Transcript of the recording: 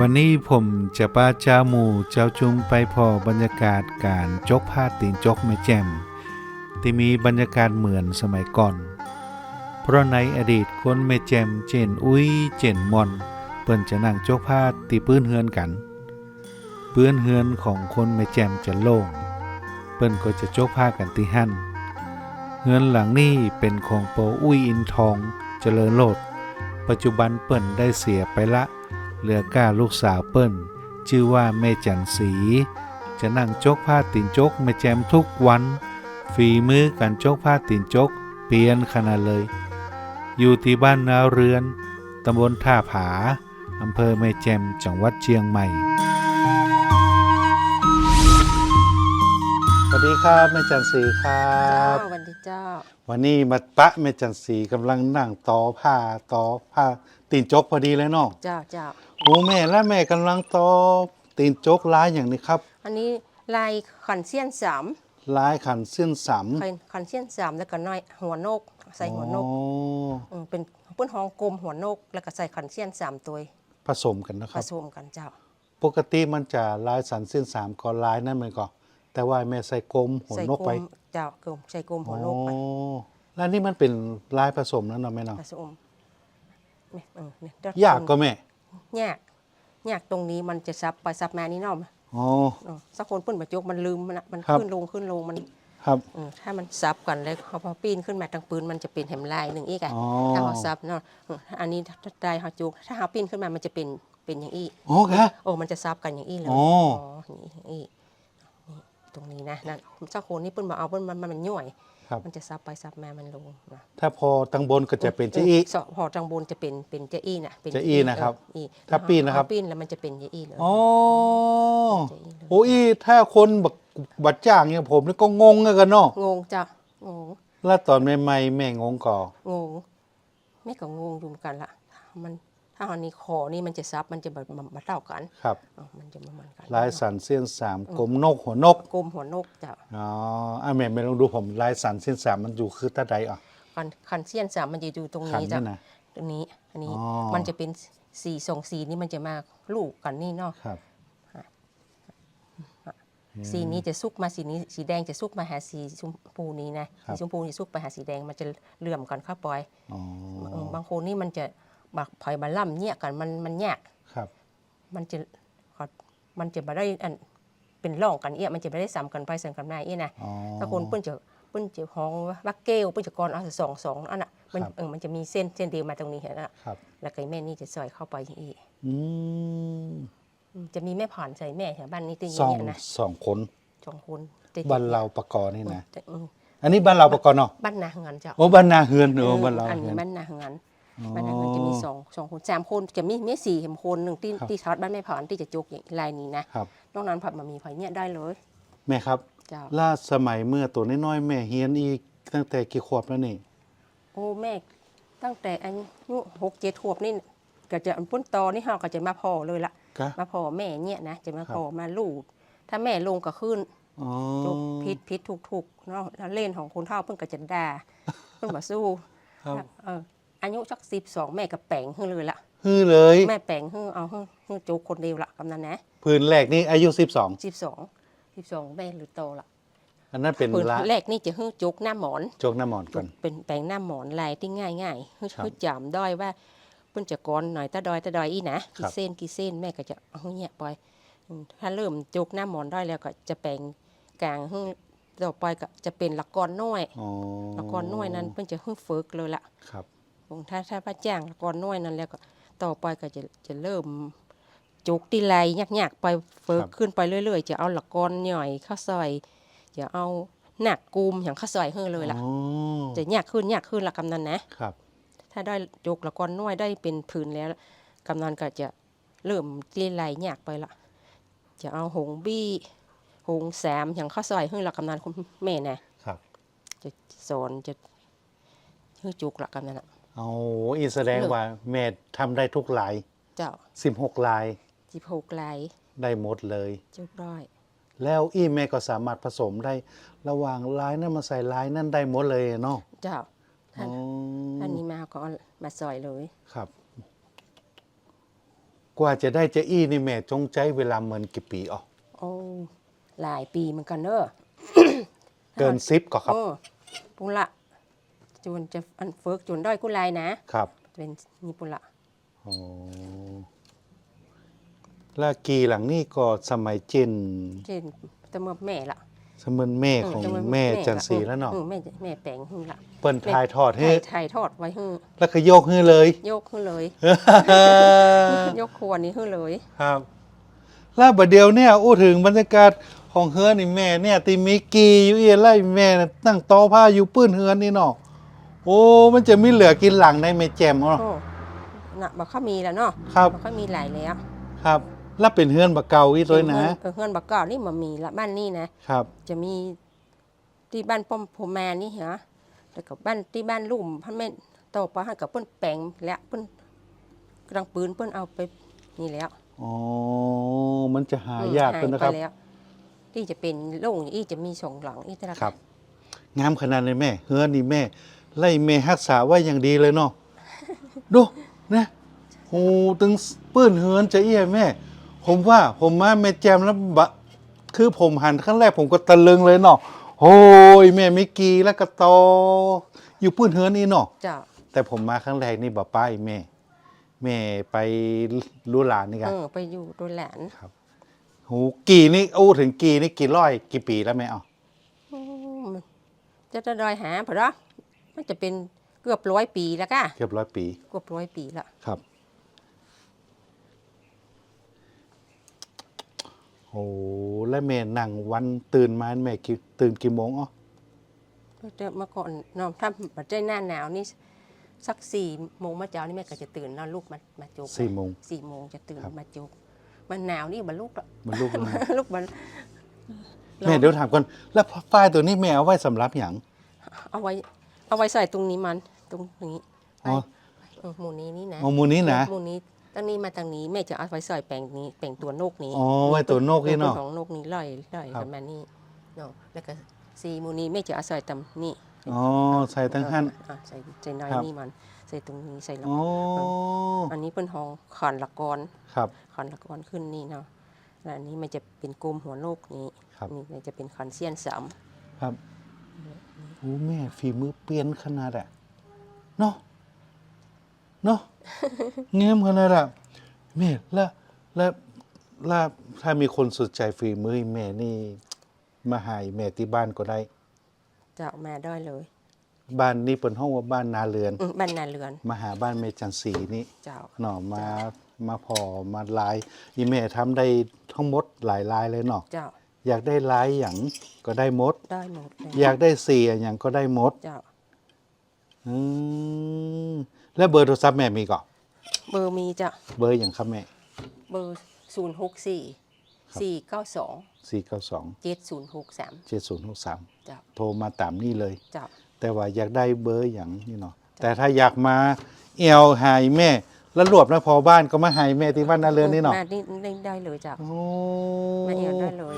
วันนี้ผมจะพาเจ้าหมู่เจ้าจุมไปพอบรรยากาศการจกผ้าตีนจกแม่แจ่มที่มีบรรยากาศเหมือนสมัยก่อน เพราะในอดีตคนแม่แจ่มเจนอุ้ยเจนมอนเปิ้นจะนั่งจกผ้าตีปื้นเฮือนกันปื้นเฮือนของคนแม่แจ่มจะโล่งเปิ้นก็จะจกผ้ากันที่หั่นเฮือนหลังนี้เป็นของโปอุ้ยอินทองเจริญโลด ปัจจุบันเปิ้นได้เสียไปละ เหลือก้าลูกสาวเปิ้น ชื่อว่าแม่จันสี จะนั่งจกผ้าตีนจกแม่แจมทุกวัน ฝีมือการจกผ้าตีนจก เปลี่ยนขนาดเลย อยู่ที่บ้านนาเรือนตำบลท่าผาอำเภอแม่แจมจังหวัดเชียงใหม่ วัสดีครับแม่จันสีครับเจ้าวันดีเจ้า วันนี้มาปะแม่จันสีกำลังนั่งต่อผ้าต่อผ้าตีนจกพอดีเลยเนาะเจ้าเจ้าโอ้แม่และแม่กำลังต่อตีนจกร้ายอย่างนี้ครับ อันนี้ลายขันเซียนสามร้ายขันเส้นสามขันขันเซียนสามแล้วก็น้อยหัวนก ใส่หัวนกอ๋อมเป็นปื้นหองกลมหัวนก แล้วก็ใส่ขันเซียนสามตัวผสมกันนะคผรับสมกันเจ้า ปกติมันจะลายสันเส้นสามก็ลายนั่นมันก็ แต่ว่าแม่ใส่กลมหัวใส่นกกลไปมเจ้ากลมใส่กลมหัวนกไปอ๋อแล้วนี่มันเป็นลายผสมแล้วเนาะแม่เนาะผสมนี่เออนี่เดี๋วยากก็แม่ยากยากตรงนี้มันจะซับไปซับมานี่เนาะอ๋อ เออสักคนเปิ้นบรรจกมันลืมมันอะมันครับ ขึ้นลงขึ้นลงมันครับเออถ้ามันซับกันแล้วพอปีนขึ้นมาทางปืนมันจะเป็นแหมลายหนึ่งอีกอะอ๋อถ้าเขาซับเนาะเอออันนี้ถ้าได้เขาจุกถ้าเขาปีนขึ้นมามันจะเป็นเป็นอย่างอี้อ๋อคะ โอ้มันจะซับกันอย่างอี้เลยอ๋ออย่างนี้อย่างอี้นี่ ตรงนี้นะนั่นเจ้าโคนนี่เปิ้นมาเอาเปิ้นมันมันมันย่อย ครับ มันจะซับไปซับมามันลงนะถ้าพอตังบนก็จะเป็นเจอีเสาะพอจังบนจะเป็นเป็นเจอี้น่ะเป็นเจอี้นะครับเอออี้ถ้าปีนนะครับ เอปีนแล้วมันจะเป็นเจอี้เลย อ๋อเจอี้เลยโอ้ยถ้าคนบักบัดจ้างอย่างผมนี่ก็งงกันเนาะงงจ้ะงงแล้วตอนใหม่ๆแม่งงก่องงแม่ก็งงอยู่เหมือนกันละมัน ถ้าอันนี้คอนี่มันจะซับมันจะแบบมาเท่ากันครับอ๋อมันจะมาเหมือนกันลายสันเส้นสามกลมนกหัวนกกลมหัวนกจ้ะอ๋ออะแม่ไม่ลองดูผมลายสันเส้นสามมันอยู่คือตาใดอะคันคันเซียนสามมันจะอยู่ตรงขันนี้จ้ะนี่นะ ตรงนี้อันนี้อ๋อ มันจะเป็นสีสองสีนี่มันจะมาลูกกันนี่เนาะครับ สีนี้จะซุกมาสีนี้สีแดงจะซุกมาหาสีชมพูนี้นะสีชมพูนี่ซุกไปหาสีแดงมันจะเหลื่อมกันเข้าปอยอ๋อเออบางคนนี่มันจะ บักพลอยมาล่ำเนี่ยกันมันมันยากครับ มันจะขอมันจะมาได้อันเป็นร่องกันเอี้ยมันจะไม่ได้ซ้ำกันไปซ้ำกันมาเอี้ยนะอ๋อถ้าคนเปิ้นจะเปิ้นจะห้องว่าเกลเปิ้นจะกรเอาสองสองอันน่ะมันครับเออมันจะมีเส้นเส้นเดียวมาตรงนี้เห็นน่ะครับแล้วก็แม่นี่จะซอยเข้าไปอย่างนี้อืมอืมจะมีแม่ผ่านใส่แม่แถวบ้านนี้ตีอสอย่างงเงี้ยนะสองคนสองคนจะบ้านเราปะกอนี่นะจะอืมอันนี้บ้านเราปะกอเนาะบ้านนาเฮือนเจ้าโอ้บ้านนาเฮือนเออบ้านเราอันเฮืนี้อนบ้านนาเฮือน บ้านนาเฮือนจะมีสองสองคนสามคนจะมีแม่สี่คนหนึ่งที่ครับที่ช็อตบ้านแม่ผ่านที่จะจุกอย่างลายนี้นะครับนอกนั้นผัดมามีไฟเนี่ยได้เลยแม่ครับเจ้าล่าสมัยเมื่อตัวน้อยๆแม่เฮียนอีกตั้งแต่กี่ขวบแล้วนี่โอ้แม่ตั้งแต่อายุหกเจ็ดขวบนี่ก็จะอันปุ้นตอนี่เฮาก็จะมาพอเลยละกะมาพอแม่เนี่ยนะจะมาครับพอมาลูกถ้าแม่ลงก็ขึ้นอ๋อจบพิษพิษถูกถูกเนาะแล้วเล่นของคนเฒ่าเพิ่นก็จะด่าเพิ่นบ่สู้ครับเออ อายุสักสิบสองแม่ก็แปลงขึ้นเลยละฮือเลย แม่แปลงขึ้นเอาขึ้นขึ้นโจกคนเดียวละกำนันนะพื้นแรกนี่อายุ12สิบสองสิบสองแม่หรือโตละอันนั้นเป็นพื้นละแรกนี่จะขึ้นโจกหน้าหมอนโจกน้ำหมอนก่อนเป็นแปลงหน้าหมอนลายที่ง่ายง่ายๆคือครับคือจำด้อยว่าเพิ่นจะก้อนหน่อยตาดอยตาดอยอีนะครักี่บเส้นกี่เส้นแม่ก็จะเอาเนี่ยปล่อยอืมถ้าเริ่มจุกหน้าหมอนได้แล้วก็จะแปลงกลางหึ่งต่อไปก็จะเป็นละกอนน้อยอ๋อละกอนน้อยนั้นเพิ่นจะหึ่งฝึกเลยละครับ ถ้าถ้าพระจ้างละกอนน้อยนั้นแล้วก็ต่อไปก็จะจะเริ่มจุกตีไลยากๆไปฝึกขึ้นไปเรื่อย ๆ จะเอาละกอนหน่อยข้าวซอยจะเอาหนักกุมอย่างข้าวซอยเฮือเลยล่ะอ๋อจะยากขึ้นยากขึ้นละกำนันนะครับ ถ้าได้จกละกอนน้อยได้เป็นผืนแล้วกำนันก็จะเริ่มตีไหลยากไปละจะเอาหงบี้หงแสมอย่างข้าวซอยให้ละกำนันคุณแม่นะครับ จะสอนจะให้จุกละกำนันอะ เอาอีแสดงเลิกว่าแม่ทำได้ทุกลายเจ้า16ลายจิบหกไหลได้หมดเลย จุกร้อย แล้วอีแม่ก็สามารถผสมได้ ระหว่างลายนั้นมาใส่ลายนั้นได้หมดเลยเนาะเจ้าอ๋ท่านอท่านนี้มาก็เอามาซอยเลยครับ กว่าจะได้เจะอี้นี่แม่จงใจเวลาเหมือนกี่ปีอ๋อโอ้หลายปีเหมือนกันเด้อเกินซิปก็ครับโอ้ปุนละ จนจะอันเฟิกจนด้อยกุไลนะครับเป็นนี่ปุนละโอ้แล้วกีหลังนี่ก็สมัยเจนเช่นตะเมื่อแม่ละเสมือนแม่ของตะเมื่แม่ละจันสีแล้วเนาะออแม่แม่แปลงหึ่งละเปิ้นทายทอดให้ถ่ายถ่ายทอดไว้หึ่งแล้วก็โยกให้เลยยกขึ้นเลยยกครัวนี้ขึ้นเลยครับแล้วบัดเดียวเนี่ยอู้ถึงบรรยากาศของเฮือนนี่แม่เนี่ยตีมีกีอยู่เอียไล่แม่น่ะตั้งตอผ้าอยู่ปื้นเฮือนนี่เนาะ โอ้ มันจะมีเหลือกินหลังในแม่แจมเนาะ โอ้น่ะบักข้ามีแล้วเนาะครับบักข้ามีหลายแล้วครับ แล้วเป็นเฮือนบักเก่าอีตัวนะ เออเฮือนบักเก่านี่มันมีละบ้านนี่นะ ครับ จะมีที่บ้านป้อมโพแมนนี่ฮะแล้วก็บ้านที่บ้านลุ่มพันแม่นต่อไปให้กับเปิ้นแปลงแล้วเปิ้นกำลังปืนเปิ้นเอาไปนี่แล้วอ๋อ มันจะหายากขึ้นนะครับ หายไปแล้วที่จะเป็นโล่งอีจะมีสองหลังอีแต่ละครับ งามขนาดเลยแม่ เฮือนนี่แม่ ไล่แม่รักษาไว้อย่างดีเลยเนาะดูนะโอ้ตึงปื้นเฮือนจะเอี้ยแม่ ผมว่าผมมาแม่แจมแล้วบะคือผมหันครั้งแรกผมก็ตะลึงเลยเนาะโอ้ยแม่ไม่กีแล้วก็โตออยู่ปื้นเฮือนนี่เนาะเจ้าแต่ผมมาครั้งแรกนี่บ่ป้ายแม่ แม่ไปรู้หลานนี่กันเออไปอยู่โดยหลานโหกี่นี่อู้ถึงกี่นี่กี่ร้อย กี่ปีแล้วแม่เอาอืมจะจะดอยหาเพราะ มันจะเป็นเกือบร้อยปีแล้วก็เกือบร้อยปีเกือบร้อยปีละครับโอ้แล้วแม่นั่งวันตื่นมาแม่กี่ตื่นกี่โมงอ๋อเดี๋ยวเมื่อก่อนเนาะถ้าปัจจัยหน้าหนาวนี่สักสี่โมงมาเจ้านี่แม่ก็จะตื่นเนาะลูกมามาจุกสี่โมงสี่โมงจะตื่นครับมาจุกมันหนาวนี่บรรลุกอะมันลูกมาลูกมันแม่เดี๋ยวถามก่อนแล้วฝ้ายตัวนี้แม่เอาไว้สำหรับอย่างเอาไว้ เอาไว้ใส่ตรงนี้มันตรงนี้อ๋อ เออหมูนี้นี่นะเอามูนี้นะ หมูนี้ตั้งนี้มาทางนี้แม่จะเอาไว้ใส่แปลงนี้แปลงตัวนกนี้อ๋อไว้ตัวนกนี่เนาะของนกนี้ล่อยล่อยครับ กันมานี่เนาะแล้วก็สีหมูนี้แม่จะเอาใส่ตำนี่อ๋อ ใส่ทั้งหัน อะใส่ใส่น้อยครับ นี่มันใส่ตรงนี้ใส่ละอ๋อ อันนี้เป็นห้องขอนละกรครับ ขอนละกรขึ้นนี่เนาะแล้วอันนี้มันจะเป็นกลมหัวโลกนี้ครับ นี่มันจะเป็นคอนเซียนสาม ครับ โอ้แม่ฝีมือเปลี่ยนขนาดอะเนาะเนาะเงี้ยมขนาดอะแม่แล้วแล้วแล้วถ้ามีคนสนใจฝีมือแม่นี่ มาหายแม่ที่บ้านก็ได้ จะเอามาได้เลย บ้านนี่เป็นห้องว่าบ้านนาเรือน อืมบ้านนาเรือน มาหาบ้านเมจันสีนี่เจ้าเนาะมามาพอมาลาย อีแม่ทำได้ทั้งหมดหลายลายเลยเนาะ เจ้า อยากได้ลายอย่างก็ได้หมด ได้หมดเลยอยากได้สีอย่างก็ได้หมดเจ้า อืมแล้วเบอร์โทรศัพท์แม่มีก่อนเบอร์มีจ้ะเบอร์อย่างครับแม่เบอร์ศูนย์หกสี่สี่เก้าสองสี่เก้าสองเจ็ดศูนย์หกสามเจ็ดศูนย์หกสามเจ้า โทรมาตามนี่เลย เจ้า แต่ว่าอยากได้เบอร์อย่างนี่เนาะแต่ถ้าอยากมาเอวหายแม่ แล้วรวบนะพอบ้านก็มาหายแม่ที่บ้านนาเรือนนี่เนาะมาได้ได้เลยจ้ะโมาเอวได้เลย